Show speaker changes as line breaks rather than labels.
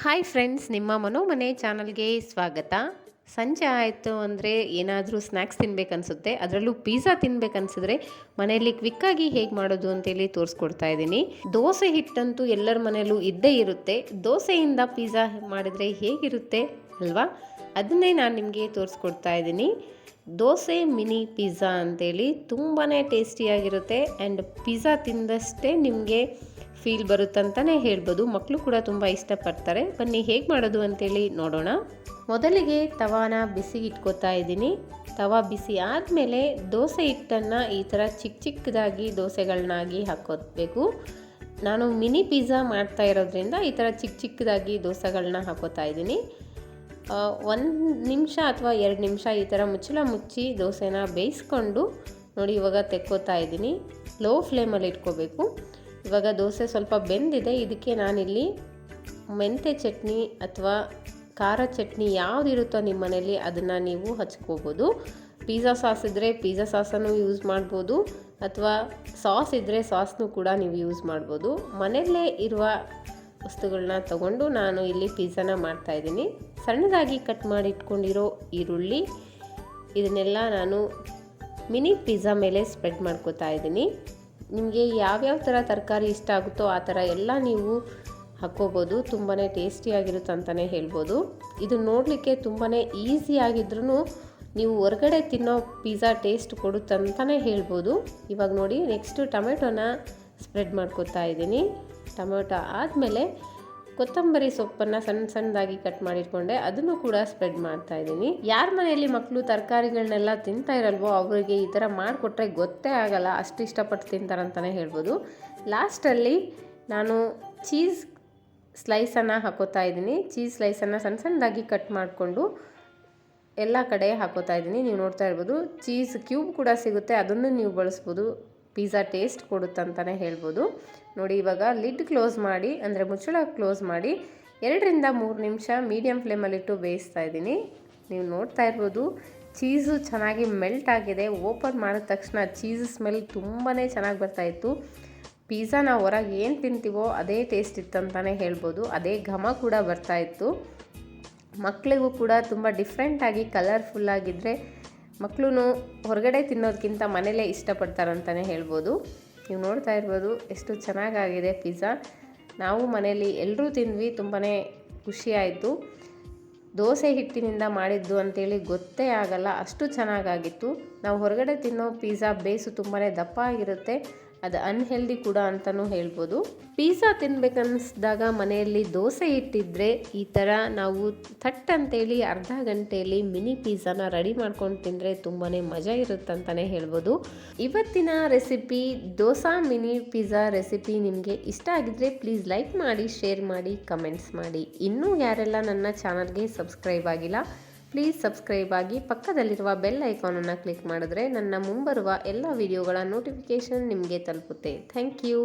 Hi friends ನಿಮ್ಮ ಮನೋಮನೆ ಚಾನಲ್ಗೆ ಸ್ವಾಗತ. ಸಂಜೆ ಆಯಿತು ಅಂದರೆ ಏನಾದರೂ ಸ್ನ್ಯಾಕ್ಸ್ ತಿನ್ಬೇಕನ್ಸುತ್ತೆ, ಅದರಲ್ಲೂ ಪಿಜ್ಜಾ ತಿನ್ಬೇಕನ್ಸಿದ್ರೆ ಮನೆಯಲ್ಲಿ ಕ್ವಿಕ್ಕಾಗಿ ಹೇಗೆ ಮಾಡೋದು ಅಂತೇಳಿ ತೋರಿಸ್ಕೊಡ್ತಾ ಇದ್ದೀನಿ. ದೋಸೆ ಹಿಟ್ಟಂತೂ ಎಲ್ಲರ ಮನೆಯಲ್ಲೂ ಇದ್ದೇ ಇರುತ್ತೆ. ದೋಸೆಯಿಂದ ಪಿಜ್ಜಾ ಮಾಡಿದರೆ ಹೇಗಿರುತ್ತೆ ಅಲ್ವಾ? ಅದನ್ನೇ ನಾನು ನಿಮಗೆ ತೋರಿಸ್ಕೊಡ್ತಾ ಇದ್ದೀನಿ. ದೋಸೆ ಮಿನಿ ಪಿಜ್ಜಾ ಅಂತೇಳಿ ತುಂಬಾ ಟೇಸ್ಟಿಯಾಗಿರುತ್ತೆ ಆ್ಯಂಡ್ ಪಿಜ್ಜಾ ತಿಂದಷ್ಟೇ ನಿಮಗೆ ಫೀಲ್ ಬರುತ್ತಂತಲೇ ಹೇಳ್ಬೋದು. ಮಕ್ಕಳು ಕೂಡ ತುಂಬ ಇಷ್ಟಪಡ್ತಾರೆ. ಬನ್ನಿ, ಹೇಗೆ ಮಾಡೋದು ಅಂತೇಳಿ ನೋಡೋಣ. ಮೊದಲಿಗೆ ತವಾನ ಬಿಸಿ ಇಟ್ಕೋತಾ ಇದ್ದೀನಿ. ತವ ಬಿಸಿ ಆದಮೇಲೆ ದೋಸೆ ಹಿಟ್ಟನ್ನು ಈ ಥರ ಚಿಕ್ಕ ಚಿಕ್ಕದಾಗಿ ದೋಸೆಗಳನ್ನಾಗಿ ಹಾಕೋಬೇಕು ನಾನು ಮಿನಿ ಪಿಜ್ಜಾ ಮಾಡ್ತಾ ಇರೋದ್ರಿಂದ ಈ ಥರ ಚಿಕ್ಕ ಚಿಕ್ಕದಾಗಿ ದೋಸೆಗಳನ್ನ ಹಾಕೋತಾ ಇದ್ದೀನಿ. ಒಂದು ನಿಮಿಷ ಅಥವಾ ಎರಡು ನಿಮಿಷ ಈ ಥರ ಮುಚ್ಚಳ ಮುಚ್ಚಿ ದೋಸೆನ ಬೇಯಿಸ್ಕೊಂಡು ನೋಡಿ ಇವಾಗ ತೆಕ್ಕೋತಾ ಇದ್ದೀನಿ. ಲೋ ಫ್ಲೇಮಲ್ಲಿ ಇಟ್ಕೋಬೇಕು. ಇವಾಗ ದೋಸೆ ಸ್ವಲ್ಪ ಬೆಂದಿದೆ, ಇದಕ್ಕೆ ನಾನಿಲ್ಲಿ ಮೆಂತೆ ಚಟ್ನಿ ಅಥವಾ ಖಾರ ಚಟ್ನಿ ಯಾವುದಿರುತ್ತೋ ನಿಮ್ಮ ಮನೇಲಿ ಅದನ್ನು ನೀವು ಹಚ್ಕೋಬೋದು. ಪಿಜ್ಜಾ ಸಾಸ್ ಇದ್ದರೆ ಪಿಜ್ಜಾ ಸಾಸನ್ನು ಯೂಸ್ ಮಾಡ್ಬೋದು, ಅಥವಾ ಸಾಸ್ ಇದ್ದರೆ ಸಾಸ್ನೂ ಕೂಡ ನೀವು ಯೂಸ್ ಮಾಡ್ಬೋದು. ಮನೆಯಲ್ಲೇ ಇರುವ ವಸ್ತುಗಳನ್ನ ತಗೊಂಡು ನಾನು ಇಲ್ಲಿ ಪಿಜ್ಜಾನ ಮಾಡ್ತಾಯಿದ್ದೀನಿ ಸಣ್ಣದಾಗಿ ಕಟ್ ಮಾಡಿ ಇಟ್ಕೊಂಡಿರೋ ಈರುಳ್ಳಿ, ಇದನ್ನೆಲ್ಲ ನಾನು ಮಿನಿ ಪಿಜ್ಜಾ ಮೇಲೆ ಸ್ಪ್ರೆಡ್ ಮಾಡ್ಕೋತಾ ಇದ್ದೀನಿ. ನಿಮಗೆ ಯಾವ್ಯಾವ ಥರ ತರಕಾರಿ ಇಷ್ಟ ಆಗುತ್ತೋ ಆ ಥರ ಎಲ್ಲ ನೀವು ಹಾಕ್ಕೋಬೋದು. ತುಂಬಾ ಟೇಸ್ಟಿಯಾಗಿರುತ್ತೆ ಅಂತಲೇ ಹೇಳ್ಬೋದು. ಇದು ನೋಡಲಿಕ್ಕೆ ತುಂಬಾ ಈಸಿಯಾಗಿದ್ರೂ ನೀವು ಹೊರಗಡೆ ತಿನ್ನೋ ಪಿಜ್ಜಾ ಟೇಸ್ಟ್ ಕೊಡುತ್ತಂತಲೇ ಹೇಳ್ಬೋದು. ಇವಾಗ ನೋಡಿ ನೆಕ್ಸ್ಟು ಟೊಮೆಟೊನ ಸ್ಪ್ರೆಡ್ ಮಾಡ್ಕೋತಾ ಇದ್ದೀನಿ. ಟೊಮೆಟೊ ಆದಮೇಲೆ ಕೊತ್ತಂಬರಿ ಸೊಪ್ಪನ್ನು ಸಣ್ಣ ಸಣ್ಣದಾಗಿ ಕಟ್ ಮಾಡಿಟ್ಕೊಂಡೆ, ಅದನ್ನು ಕೂಡ ಸ್ಪ್ರೆಡ್ ಮಾಡ್ತಾ ಇದ್ದೀನಿ. ಯಾರ ಮನೆಯಲ್ಲಿ ಮಕ್ಕಳು ತರಕಾರಿಗಳನ್ನೆಲ್ಲ ತಿಂತಾ ಇರಲ್ವೋ, ಅವರಿಗೆ ಈ ಥರ ಮಾಡಿಕೊಟ್ರೆ ಗೊತ್ತೇ ಆಗಲ್ಲ, ಅಷ್ಟು ಇಷ್ಟಪಟ್ಟು ತಿಂತಾರಂತಲೇ ಹೇಳ್ಬೋದು. ಲಾಸ್ಟಲ್ಲಿ ನಾನು ಚೀಸ್ ಸ್ಲೈಸನ್ನು ಹಾಕೋತಾ ಇದ್ದೀನಿ. ಚೀಸ್ ಸ್ಲೈಸನ್ನು ಸಣ್ಣ ಸಣ್ಣದಾಗಿ ಕಟ್ ಮಾಡಿಕೊಂಡು ಎಲ್ಲ ಕಡೆ ಹಾಕೋತಾ ಇದ್ದೀನಿ. ನೀವು ನೋಡ್ತಾ ಇರ್ಬೋದು ಚೀಸ್ ಕ್ಯೂಬ್ ಕೂಡ ಸಿಗುತ್ತೆ, ಅದನ್ನು ನೀವು ಬಳಸ್ಬೋದು ಪಿಜ್ಜಾ ಟೇಸ್ಟ್ ಕೊಡುತ್ತಂತಲೇ ಹೇಳ್ಬೋದು. ನೋಡಿ, ಇವಾಗ ಲಿಡ್ ಕ್ಲೋಸ್ ಮಾಡಿ, ಅಂದರೆ ಮುಚ್ಚಳ ಕ್ಲೋಸ್ ಮಾಡಿ, ಎರಡರಿಂದ ಮೂರು ನಿಮಿಷ ಮೀಡಿಯಮ್ ಫ್ಲೇಮಲ್ಲಿಟ್ಟು ಬೇಯಿಸ್ತಾ ಇದ್ದೀನಿ. ನೀವು ನೋಡ್ತಾ ಇರ್ಬೋದು, ಚೀಸು ಚೆನ್ನಾಗಿ ಮೆಲ್ಟ್ ಆಗಿದೆ. ಓಪನ್ ಮಾಡಿದ ತಕ್ಷಣ ಚೀಸ್ ಸ್ಮೆಲ್ ತುಂಬಾ ಚೆನ್ನಾಗಿ ಬರ್ತಾಯಿತ್ತು ಪಿಜ್ಜಾ ನಾವು ಹೊರಗೆ ಏನು ತಿಂತೀವೋ ಅದೇ ಟೇಸ್ಟ್ ಇತ್ತಂತಲೇ ಹೇಳ್ಬೋದು. ಅದೇ ಘಮ ಕೂಡ ಬರ್ತಾಯಿತ್ತು ಮಕ್ಕಳಿಗೂ ಕೂಡ ತುಂಬ ಡಿಫ್ರೆಂಟಾಗಿ ಕಲರ್ಫುಲ್ಲಾಗಿದ್ದರೆ ಮಕ್ಕಳು ಹೊರಗಡೆ ತಿನ್ನೋದಕ್ಕಿಂತ ಮನೇಲೇ ಇಷ್ಟಪಡ್ತಾರಂತಲೇ ಹೇಳ್ಬೋದು. ನೀವು ನೋಡ್ತಾ ಇರ್ಬೋದು ಎಷ್ಟು ಚೆನ್ನಾಗಾಗಿದೆ ಪಿಜ್ಜಾ. ನಾವು ಮನೆಯಲ್ಲಿ ಎಲ್ಲರೂ ತಿಂದ್ವಿ ತುಂಬಾ ಖುಷಿಯಾಯಿತು. ದೋಸೆ ಹಿಟ್ಟಿನಿಂದ ಮಾಡಿದ್ದು ಅಂತೇಳಿ ಗೊತ್ತೇ ಆಗಲ್ಲ, ಅಷ್ಟು ಚೆನ್ನಾಗಾಗಿತ್ತು. ನಾವು ಹೊರಗಡೆ ತಿನ್ನೋ ಪಿಜ್ಜಾ ಬೇಸು ತುಂಬಾ ದಪ್ಪ ಆಗಿರುತ್ತೆ. ಅದು ಅನ್ಹೆಲ್ದಿ ಕೂಡ ಅಂತಲೂ ಹೇಳ್ಬೋದು. ಪಿಜ್ಜಾ ತಿನ್ಬೇಕನ್ನಿಸ್ದಾಗ ಮನೆಯಲ್ಲಿ ದೋಸೆ ಇಟ್ಟಿದ್ರೆ ಈ ಥರ ನಾವು ಥಟ್ ಅಂತೇಳಿ ಅರ್ಧ ಗಂಟೆಯಲ್ಲಿ ಮಿನಿ ಪಿಜ್ಜಾನ ರೆಡಿ ಮಾಡ್ಕೊಂಡು ತಿಂದರೆ ತುಂಬಾ ಮಜಾ ಇರುತ್ತಂತಲೇ ಹೇಳ್ಬೋದು. ಇವತ್ತಿನ recipe dosa mini pizza recipe ನಿಮಗೆ ಇಷ್ಟ ಆಗಿದ್ರೆ ಪ್ಲೀಸ್ ಲೈಕ್ ಮಾಡಿ ಶೇರ್ ಮಾಡಿ ಕಮೆಂಟ್ಸ್ ಮಾಡಿ. ಇನ್ನೂ ಯಾರೆಲ್ಲ ನನ್ನ ಚಾನಲ್ಗೆ ಸಬ್ಸ್ಕ್ರೈಬ್ ಆಗಿಲ್ಲ ಪ್ಲೀಸ್ ಸಬ್ಸ್ಕ್ರೈಬ್ ಆಗಿ ಪಕ್ಕದಲ್ಲಿರುವ ಬೆಲ್ ಐಕಾನನ್ನು ಕ್ಲಿಕ್ ಮಾಡಿದ್ರೆ ನನ್ನ ಮುಂಬರುವ ಎಲ್ಲ ವಿಡಿಯೋಗಳ ನೋಟಿಫಿಕೇಷನ್ ನಿಮಗೆ ತಲುಪುತ್ತೆ. Thank you